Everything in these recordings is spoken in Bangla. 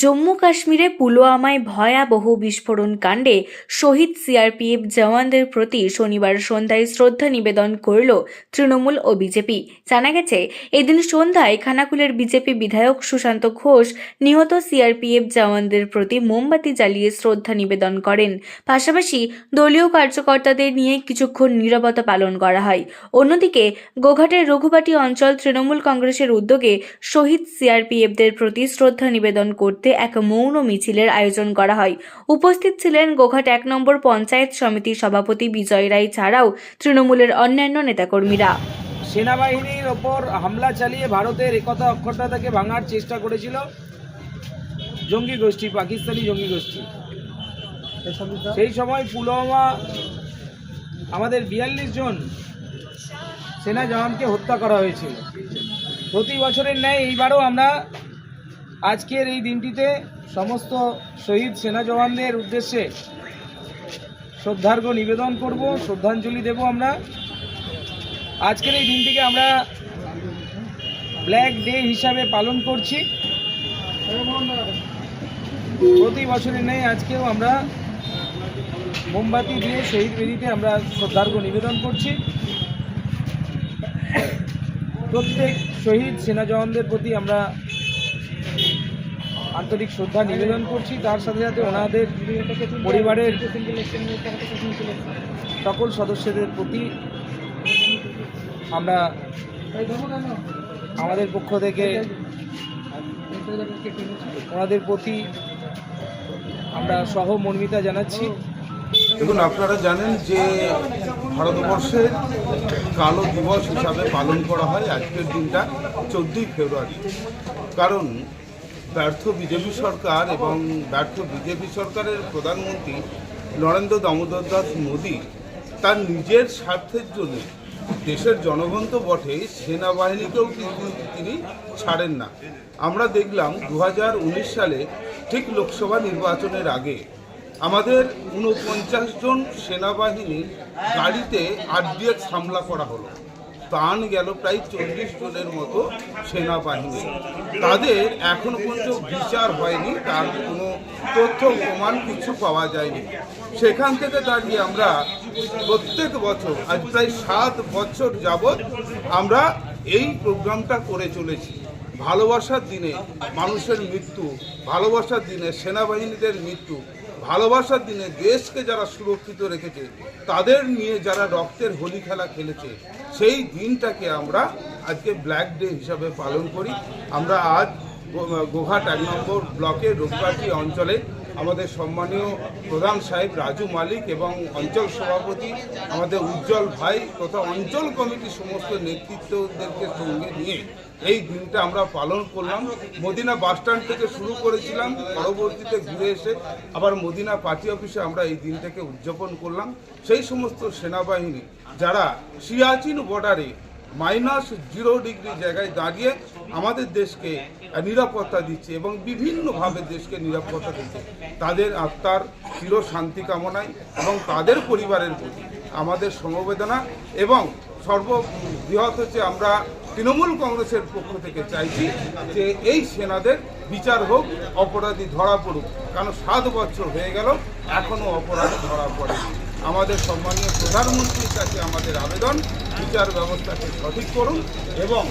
জম্মু কাশ্মীরে পুলওয়ামায় ভয়াবহ বিস্ফোরণ কাণ্ডে শহীদ সিআরপিএফ জওয়ানদের প্রতি শনিবার সন্ধ্যায় শ্রদ্ধা নিবেদন করল তৃণমূল ও বিজেপি। জানা গেছে, এদিন সন্ধ্যায় খানাকুলের বিজেপি বিধায়ক সুশান্ত ঘোষ নিহত সিআরপিএফ জওয়ানদের প্রতি মোমবাতি জ্বালিয়ে শ্রদ্ধা নিবেদন করেন। পাশাপাশি দলীয় কার্যকর্তাদের নিয়ে কিছুক্ষণ নীরবতা পালন করা হয়। অন্যদিকে, গোঘাটের রঘুবাটি অঞ্চল তৃণমূল কংগ্রেসের উদ্যোগে শহীদ সিআরপিএফদের প্রতি শ্রদ্ধা নিবেদন করতে এক মৌন মিছিলের আয়োজন করা হয়। উপস্থিত ছিলেন গোঘাট এক নম্বর পঞ্চায়েত সমিতির সভাপতি বিজয় রায় ছাড়াও তৃণমূলের অন্যান্য নেতাকর্মীরা। সেনাবাহিনীর ওপর হামলা চালিয়ে ভারতের একতা অক্ষরতাকে ভাঙার চেষ্টা করেছিল জঙ্গি গোষ্ঠী, পাকিস্তানি জঙ্গি গোষ্ঠী। সেই সময় পুলওয়ামা আমাদের বিয়াল্লিশ জন সেনা জওয়ানকে হত্যা করা হয়েছিল প্রতি বছরের ন্যায় এইবারও আমরা আজকের এই দিনটিতে সমস্ত শহীদ সেনা জওয়ানদের উদ্দেশ্যে শ্রদ্ধার্ঘ্য নিবেদন করব, শ্রদ্ধাঞ্জলি দেব আমরা। আজকের এই দিনটিকে আমরা ব্ল্যাক ডে হিসাবে পালন করছি। প্রতি বছরের নেই আজকেও আমরা মোমবাতি দিয়ে শহীদ বেদিতে আমরা শ্রদ্ধার্ঘ্য নিবেদন করছি। প্রত্যেক শহীদ সেনা জওয়ানদের প্রতি আমরা আন্তরিক শ্রদ্ধা, নিবেদন করছি। তার সাথে সাথে ওনাদের পরিবারের সকল সদস্যদের প্রতি আমরা আমাদের পক্ষ থেকে ওনাদের প্রতি আমরা সহমর্মিতা জানাচ্ছি। দেখুন, আপনারা জানেন যে ভারতবর্ষের কালো দিবস হিসাবে পালন করা হয় আজকের দিনটা চোদ্দোই ফেব্রুয়ারি। কারণ ব্যর্থ বিজেপি সরকার এবং ব্যর্থ বিজেপি সরকারের প্রধানমন্ত্রী নরেন্দ্র দামোদর দাস মোদী তার নিজের স্বার্থের জন্য দেশের জনগণ তো বটে সেনাবাহিনীকেও কিন্তু তিনি ছাড়েন না। আমরা দেখলাম দু হাজার উনিশ সালে ঠিক লোকসভা নির্বাচনের আগে আমাদের উনপঞ্চাশ জন সেনাবাহিনী গাড়িতে আরডিএক্স হামলা করা হলো। প্রাণ গেল প্রায় চল্লিশ জনের মতো সেনাবাহিনী। তাদের এখনও পর্যন্ত বিচার হয়নি, তার কোনো তথ্য প্রমাণ কিছু পাওয়া যায়নি। সেখান থেকে দাঁড়িয়ে আমরা প্রত্যেক বছর, আজ প্রায় সাত বছর যাবৎ আমরা এই প্রোগ্রামটা করে চলেছি। ভালোবাসার দিনে মানুষের মৃত্যু, ভালোবাসার দিনে সেনাবাহিনীদের মৃত্যু ভালোবাসার দিনে দেশকে যারা সুরক্ষিত রেখেছে, তাদের নিয়ে যারা রক্তের হোলি খেলা খেলেছে, সেই দিনটাকে আমরা আজকে ব্ল্যাক ডে হিসাবে পালন করি। আমরা আজ গোঘাট এক নম্বর ব্লকের রোগবাটি অঞ্চলে আমাদের সম্মানীয় প্রধান সাহেব রাজু মালিক এবং অঞ্চল সভাপতি, আমাদের উজ্জ্বল ভাই তথা অঞ্চল কমিটির সমস্ত নেতৃত্বদেরকে সঙ্গে নিয়ে এই দিনটা আমরা পালন করলাম। মদিনা বাসস্ট্যান্ড থেকে শুরু করেছিলাম, পরবর্তীতে ঘুরে এসে আবার মদিনা পার্টি অফিসে আমরা এই দিনটাকে উদযাপন করলাম। সেই সমস্ত সেনাবাহিনী যারা সিয়াচিন বর্ডারে মাইনাস জিরো ডিগ্রি জায়গায় দাঁড়িয়ে আমাদের দেশকে নিরাপত্তা দিচ্ছে এবং বিভিন্নভাবে দেশকে নিরাপত্তা দিচ্ছে। তাদের আত্মার চির শান্তি কামনায় এবং তাদের পরিবারের প্রতি আমাদের সমবেদনা এবং সর্ববৃহৎ হচ্ছে আমরা তৃণমূল কংগ্রেসের পক্ষ থেকে চাইছি যে এই সেনাদের বিচার হোক, অপরাধী ধরা পড়ুক। কারণ সাত বছর হয়ে গেল এখনও অপরাধী ধরা পড়েনি। আমাদের সম্মানীয় প্রধানমন্ত্রীর কাছে আমাদের আবেদন, বিচার ব্যবস্থাকে সঠিক করুন এবং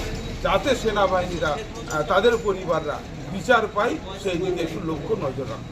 যাতে সেনাবাহিনীরা তাদের পরিবাররা বিচার পায়, সেই দিকে একটু লক্ষ্য নজর রাখুন।